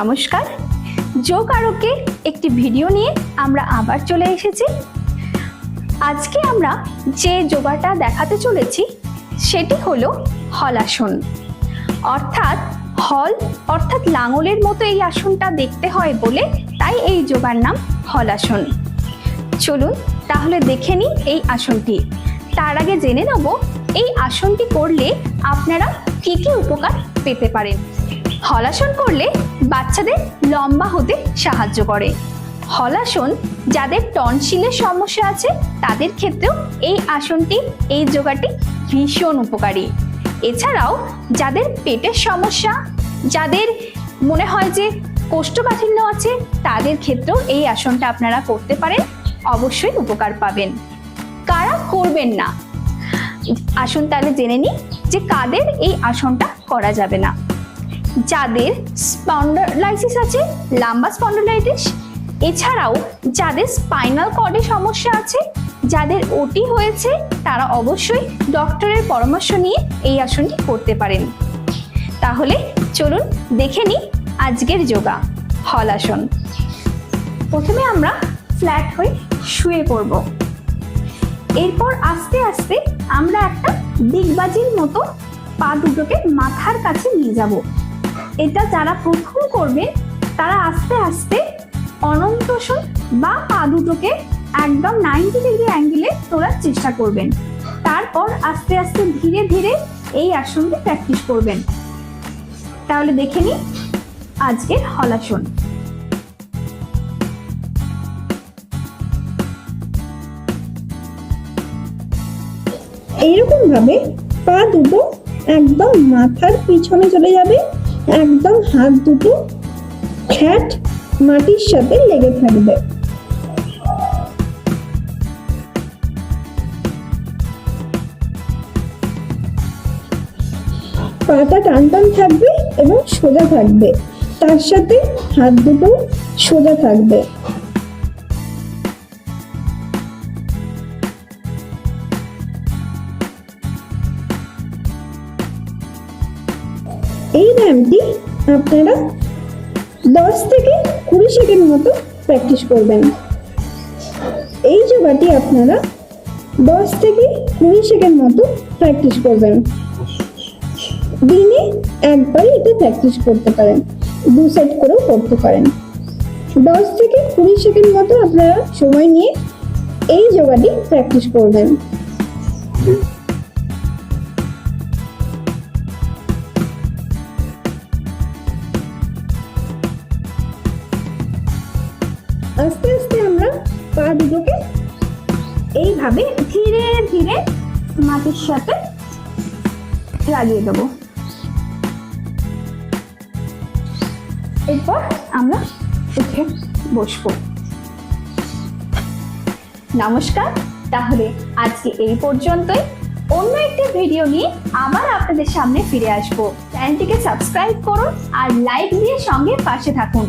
নমস্কার। যোগ আরোগ্যে একটি ভিডিও নিয়ে আমরা আবার চলে এসেছি। আজকে আমরা যে যোগাটা দেখাতে চলেছি, সেটি হলো হলাসন। অর্থাৎ হল, অর্থাৎ লাঙলের মতো এই আসনটা দেখতে হয় বলে তাই এই যোগার নাম হলাসন। চলুন তাহলে দেখে নিই এই আসনটি। তার আগে জেনে নেব, এই আসনটি করলে আপনারা কী কী উপকার পেতে পারেন। হলাসন করলে বাচ্চাদের লম্বা হতে সাহায্য করে। হলাসন যাদের টনসিলের সমস্যা আছে, তাদের ক্ষেত্রেও এই আসনটি, এই যোগাটি ভীষণ উপকারী। এছাড়াও যাদের পেটের সমস্যা, যাদের মনে হয় যে কোষ্ঠকাঠিন্য আছে, তাদের ক্ষেত্রেও এই আসনটা আপনারা করতে পারেন, অবশ্যই উপকার পাবেন। কারা করবেন না? আসুন তাহলে জেনে নিই যে কাদের এই আসনটা করা যাবে না। যাদের স্পন্ডলাইসিস আছে, লাম্বা স্পন্ডলাইটিস এছাড়াও যাদের স্পাইনাল কর্ডে সমস্যা আছে, যাদের ওটি হয়েছে, তারা অবশ্যই ডক্টরের পরামর্শ নিয়ে এই আসনটি করতে পারেন। তাহলে চলুন দেখে নিই আজকের যোগা, হল আসন। প্রথমে আমরা ফ্ল্যাট হয়ে শুয়ে পড়ব। এরপর আস্তে আস্তে আমরা একটা দিগবাজির মতো পা দুটোকে মাথার কাছে নিয়ে যাব। এটা যারা প্রথম করবে, তারা আস্তে আস্তে অনন্তসন বা পা দুটোকে একদম নাইনটি ডিগ্রি অ্যাঙ্গেলে তোলার চেষ্টা করবেন। তারপর আস্তে আস্তে ধীরে ধীরে এই আসনটি প্র্যাকটিস করবেন। তাহলে দেখে নিই আজকের হলাসন এইরকম ভাবে পা দুটো একদম মাথার পিছনে চলে যাবে। একদম হাত দুটো খ্যাট মাটির সাথে লেগে থাকবে। পাতা টানটান টান থাকবে এবং সোজা থাকবে। তার সাথে হাত দুটো সোজা থাকবে। এই ব্যায়ামটি আপনারা দশ থেকে কুড়ি সেকেন্ড মতো প্র্যাকটিস করবেন। এই যোগাটি আপনারা দশ থেকে কুড়ি সেকেন্ড মতো প্র্যাকটিস করবেন। দিনে একবারই এটা প্র্যাকটিস করতে পারেন, দু সেট করেও করতে পারেন। দশ থেকে কুড়ি সেকেন্ড মতো আপনারা সময় নিয়ে এই যোগাটি প্র্যাকটিস করবেন। আস্তে আস্তে আমরা পা দুটোকে এইভাবে ধীরে ধীরে মাটির সাথে লাগিয়ে দেবো। এরপর আমরা উঠে বসবো। নমস্কার, তাহলে আজকে এই পর্যন্তই। অন্য একটি ভিডিও নিয়ে আবার আপনাদের সামনে ফিরে আসব। চ্যানেলটিকে সাবস্ক্রাইব করুন আর লাইক দিয়ে সঙ্গে পাশে থাকুন।